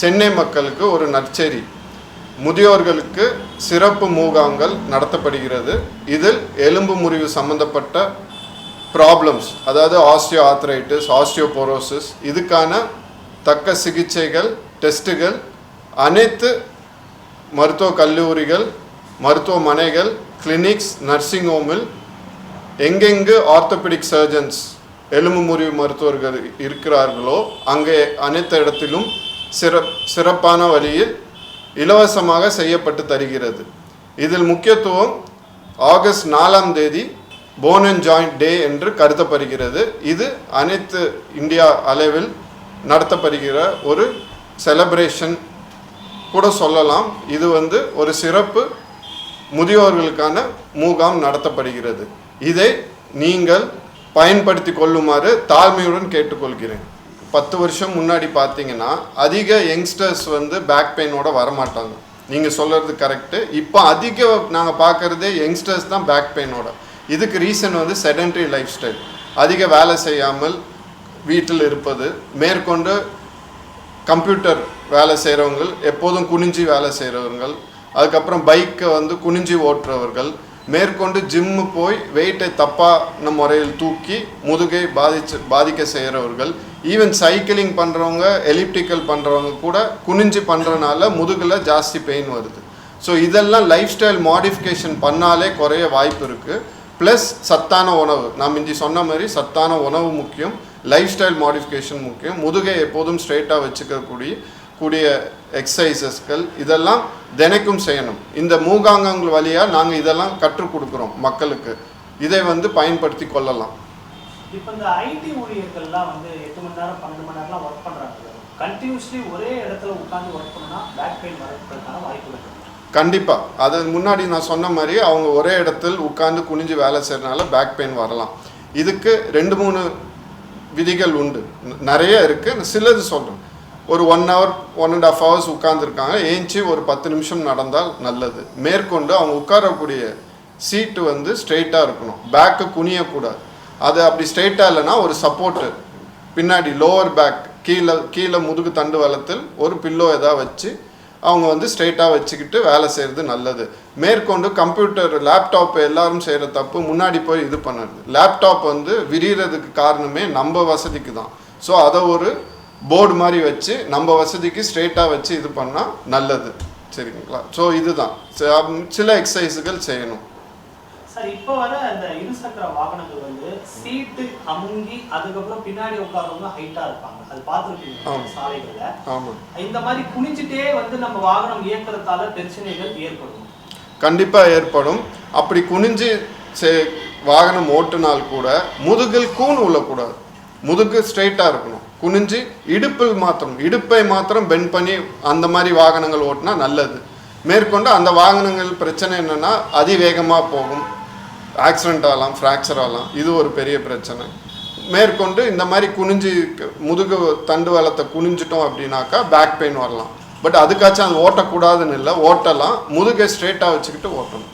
சென்னை மக்களுக்கு ஒரு நற்செய்தி. முதியோர்களுக்கு சிறப்பு முகாம்கள் நடத்தப்படுகிறது. இதில் எலும்பு முறிவு சம்பந்தப்பட்ட ப்ராப்ளம்ஸ் அதாவது ஆஸ்டியோ ஆத்ரைட்டிஸ் ஆஸ்டியோபோரோசிஸ் இதுக்கான தக்க சிகிச்சைகள் டெஸ்ட்டுகள் அனைத்து மருத்துவ கல்லூரிகள் மருத்துவமனைகள் கிளினிக்ஸ் நர்சிங் ஹோமில் எங்கெங்கு ஆர்த்தோபெடிக் சர்ஜன்ஸ் எலும்பு முறிவு மருத்துவர்கள் இருக்கிறார்களோ அங்கே அனைத்து இடத்திலும் சிறப் சிறப்பான வழியில் இலவசமாக செய்யப்பட்டு தருகிறது. இதில் முக்கியத்துவம் ஆகஸ்ட் நாலாம் தேதி போன் அண்ட் ஜாயிண்ட் டே என்று கருதப்படுகிறது. இது அனைத்து இந்தியா அளவில் நடத்தப்படுகிற ஒரு செலப்ரேஷன் கூட சொல்லலாம். இது வந்து ஒரு சிறப்பு முதியோர்களுக்கான முகாம் நடத்தப்படுகிறது. இதை நீங்கள் பயன்படுத்தி கொள்ளுமாறு தாழ்மையுடன் கேட்டுக்கொள்கிறேன். பத்து வருஷம் முன்னாடி பார்த்தீங்கன்னா அதிக யங்ஸ்டர்ஸ் வந்து பேக் பெயினோட வரமாட்டாங்க. நீங்கள் சொல்கிறது கரெக்டு இப்போ அதிக நாங்கள் பார்க்குறதே யங்ஸ்டர்ஸ் தான் பேக் பெயினோட இதுக்கு ரீசன் வந்து செடன்ட்ரி லைஃப் ஸ்டைல் அதிக வேலை செய்யாமல் வீட்டில் இருப்பது. மேற்கொண்டு கம்ப்யூட்டர் வேலை செய்கிறவங்க எப்போதும் குனிஞ்சி வேலை செய்கிறவர்கள் அதுக்கப்புறம் பைக்கை வந்து குனிஞ்சி ஓட்டுறவர்கள். மேற்கொண்டு ஜிம்மு போய் வெயிட்டை தப்பான முறையில் தூக்கி முதுகை பாதிச்சு பாதிக்க செய்கிறவர்கள் ஈவன் சைக்கிளிங் பண்ணுறவங்க எலிப்டிக்கல் பண்ணுறவங்க கூட குனிஞ்சு பண்ணுறனால முதுகில் ஜாஸ்தி பெயின் வருது. ஸோ இதெல்லாம் லைஃப் ஸ்டைல் மாடிஃபிகேஷன் பண்ணாலே குறைய வாய்ப்பு இருக்குது ப்ளஸ் சத்தான உணவு. நான் இஞ்சி சொன்ன மாதிரி சத்தான உணவு முக்கியம் லைஃப் ஸ்டைல் மாடிஃபிகேஷன் முக்கியம். முதுகை எப்போதும் ஸ்ட்ரெயிட்டாக வச்சுக்கக்கூடிய கூடிய எக்ஸசைசஸ்கள் இதெல்லாம் தினைக்கும் செய்யணும். இந்த மூகாங்கங்கள் வழியாக நாங்கள் இதெல்லாம் கற்றுக் கொடுக்குறோம் மக்களுக்கு. இதை வந்து பயன்படுத்தி கொள்ளலாம். இப்போ இந்த ஐடி ஊழியர்கள்லாம் வந்து எட்டு மணி நேரம் பன்னெண்டு மணி நேரம்லாம் ஒர்க் பண்ணுறாங்க கண்டினியூஸ்லி ஒரே இடத்துல உட்காந்து ஒர்க் பண்ணா பேக் பெயின் வரதுக்கான வாய்ப்பு இருக்கு. கண்டிப்பாக அது முன்னாடி நான் சொன்ன மாதிரி அவங்க ஒரே இடத்தில் உட்கார்ந்து குனிஞ்சு வேலை செய்கிறனால பேக் பெயின் வரலாம். இதுக்கு ரெண்டு மூணு விதிகள் உண்டு. நிறைய இருக்குது சிலது சொல்கிறேன் ஒரு one hour one and half hours உட்காந்துருக்காங்க ஏஞ்சி ஒரு பத்து நிமிஷம் நடந்தால் நல்லது. மேற்கொண்டு அவங்க உட்காரக்கூடிய சீட்டு வந்து ஸ்ட்ரெயிட்டாக இருக்கணும். பேக்கு குனியக்கூடாது. அது அப்படி ஸ்ட்ரெயிட்டாக இல்லைன்னா ஒரு சப்போர்ட்டு பின்னாடி லோவர் பேக் கீழே கீழே முதுகு தண்டு வளத்தில் ஒரு பில்லோ எதாவது வச்சு அவங்க வந்து ஸ்ட்ரெயிட்டாக வச்சுக்கிட்டு வேலை செய்கிறது நல்லது. மேற்கொண்டு கம்ப்யூட்டர் லேப்டாப் எல்லாரும் செய்கிற தப்பு முன்னாடி போய் இது பண்ணுறது. லேப்டாப் வந்து விரிகிறதுக்கு காரணமே நம்ம வசதிக்கு தான். ஸோ அதை ஒரு போர்டு மாதிரி வச்சு நம்ம வசதிக்கு ஸ்ட்ரெயிட்டாக வச்சு இது பண்ணால் நல்லது. சரிங்களா? ஸோ இதுதான். சில எக்ஸசைஸுகள் செய்யணும். சார் இப்போ வர அந்த இருசக்கர வாகனங்கள் வந்து சீட்டு அமுங்கி அதுக்கப்புறம் பின்னாடி உட்கார்றவங்க ஹைட்டா இருப்பாங்க. அது பார்த்துருப்பீங்க ஆமா. சாலைகள்ல. இந்த மாதிரி குனிஞ்சிட்டே வந்து நம்ம வாகனம் இயக்குறதால பிரச்சனைகள் ஏற்படும். கண்டிப்பாக ஏற்படும். அப்படி குனிஞ்சு சே வாகனம் ஓட்டுனால் கூட முதுகில் கூன் உள்ளக்கூடாது. முதுகு ஸ்ட்ரெயிட்டாக இருக்கணும். குனிஞ்சு இடுப்பில் மாத்திரம் இடுப்பை மாத்திரம் பெண்ட் பண்ணி அந்த மாதிரி வாகனங்கள் ஓட்டினா நல்லது. மேற்கொண்டு அந்த வாகனங்கள் பிரச்சனை என்னென்னா அதிவேகமாக போகும். ஆக்சிடென்ட் ஆகலாம் ஃப்ராக்சர் ஆகலாம். இது ஒரு பெரிய பிரச்சனை. மேற்கொண்டு இந்த மாதிரி குனிஞ்சு முதுகு தண்டு வளத்தை குனிஞ்சிட்டோம் அப்படின்னாக்கா பேக் பெயின் வரலாம். பட் அதுக்காச்சும் அது ஓட்டக்கூடாதுன்னு இல்லை. ஓட்டலாம். முதுகை ஸ்ட்ரெயிட்டாக வச்சுக்கிட்டு ஓட்டணும்.